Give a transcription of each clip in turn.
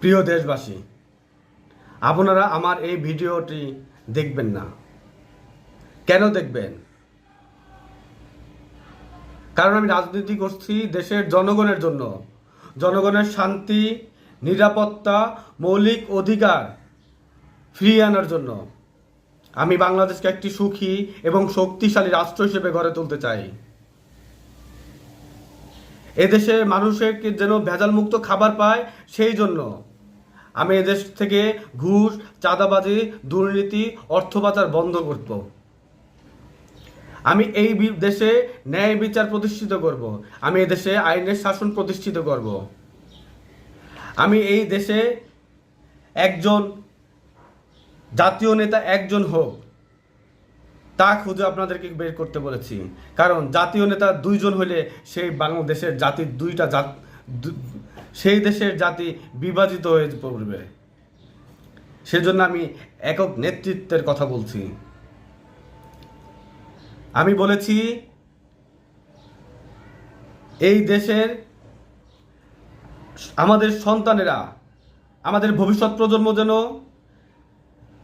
প্রিয় দেশবাসী, আপনারা আমার এই ভিডিওটি দেখবেন না। কেন দেখবেন? কারণ আমি রাজনীতি করছি দেশের জনগণের জন্য। জনগণের শান্তি, নিরাপত্তা, মৌলিক অধিকার ফিরিয়ে আনার জন্য। আমি বাংলাদেশকে একটি সুখী এবং শক্তিশালী রাষ্ট্র হিসেবে গড়ে তুলতে চাই। এদেশে মানুষের যেন ভেজাল মুক্ত খাবার পায়? সেই জন্য আমি এদেশ থেকে ঘুষ, চাঁদাবাজি, দুর্নীতি, অর্থ পাচার বন্ধ করব। আমি এই দেশে ন্যায় বিচার প্রতিষ্ঠিত করব। আমি এদেশে আইনের শাসন প্রতিষ্ঠিত করব। আমি এই দেশে একজন জাতীয় নেতা একজন হোক তা খুঁজে আপনাদেরকে বের করতে বলেছি। কারণ জাতীয় নেতা দুইজন হলে সেই বাংলাদেশের জাতির দুইটা জাত সেই দেশের জাতি বিভাজিত হয়ে পড়বে। সেজন্য আমি একক নেতৃত্বের কথা বলছি। আমি বলেছি, এই দেশের আমাদের সন্তানেরা, আমাদের ভবিষ্যৎ প্রজন্ম যেন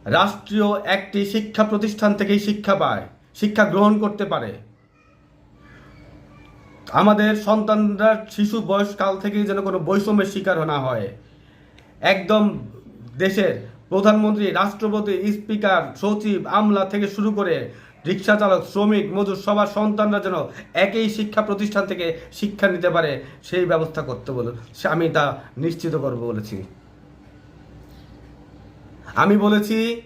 রাষ্ট্রীয় একটি শিক্ষা প্রতিষ্ঠান থেকেই শিক্ষা পায়, শিক্ষা গ্রহণ করতে পারে। আমাদের সন্তানরা শিশু বয়সকাল থেকেই যেন কোনো বৈষম্যের শিকার না হয়। একদম দেশের প্রধানমন্ত্রী, রাষ্ট্রপতি, স্পিকার, সচিব, আমলা থেকে শুরু করে রিক্সা চালক, শ্রমিক, মজুর, সবার সন্তানরা যেন একই শিক্ষা প্রতিষ্ঠান থেকে শিক্ষা নিতে পারে, সেই ব্যবস্থা করতে বলে আমি তা নিশ্চিত করব বলেছি। আমি বলেছি,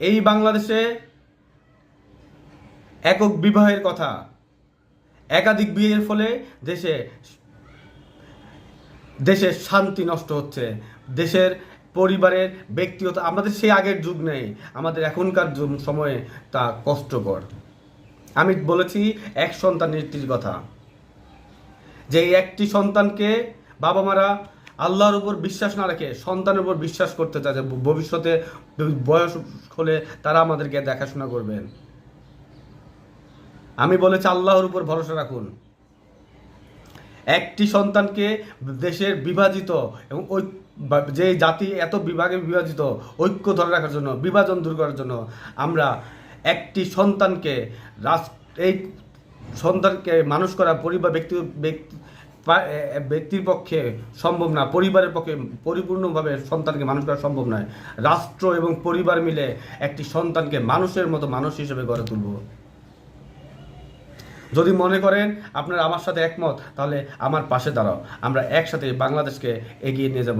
এই বাংলাদেশে একক বিবাহের কথা। একাধিক বিয়ের ফলে দেশে দেশের শান্তি নষ্ট হচ্ছে। দেশের পরিবারের ব্যক্তিগত, আমাদের সেই আগের যুগ নেই। আমাদের এখনকার সময়ে তা কষ্টকর। আমি বলেছি, এক সন্তান নীতির কথা। যে একটি সন্তানকে বাবা মারা আল্লাহর উপর বিশ্বাস না রেখে সন্তানের উপর বিশ্বাস করতে চায় যে ভবিষ্যতে বয়স হলে তারা আমাদেরকে দেখাশোনা করবেন আমি বলেছি আল্লাহর উপর ভরসা রাখুন। একটি সন্তানকে দেশের বিভাজিত এবং ওই যে জাতি এত বিভাগে বিভাজিত, ঐক্য ধরে রাখার জন্য, বিভাজন দূর করার জন্য আমরা একটি সন্তানকে রাস- এই সন্তানকে মানুষ করা, পরিবার, ব্যক্তি ব্যক্তি ব্যক্তির পক্ষে সম্ভব না, পরিবারের পক্ষে পরিপূর্ণভাবে সন্তানকে মানুষ করা সম্ভব নয়। রাষ্ট্র এবং পরিবার মিলে একটি সন্তানকে মানুষের মতো মানুষ হিসেবে গড়ে তুলব। যদি মনে করেন আপনারা আমার সাথে একমত, তাহলে আমার পাশে দাঁড়াও। আমরা একসাথে বাংলাদেশকে এগিয়ে নিয়ে যাব।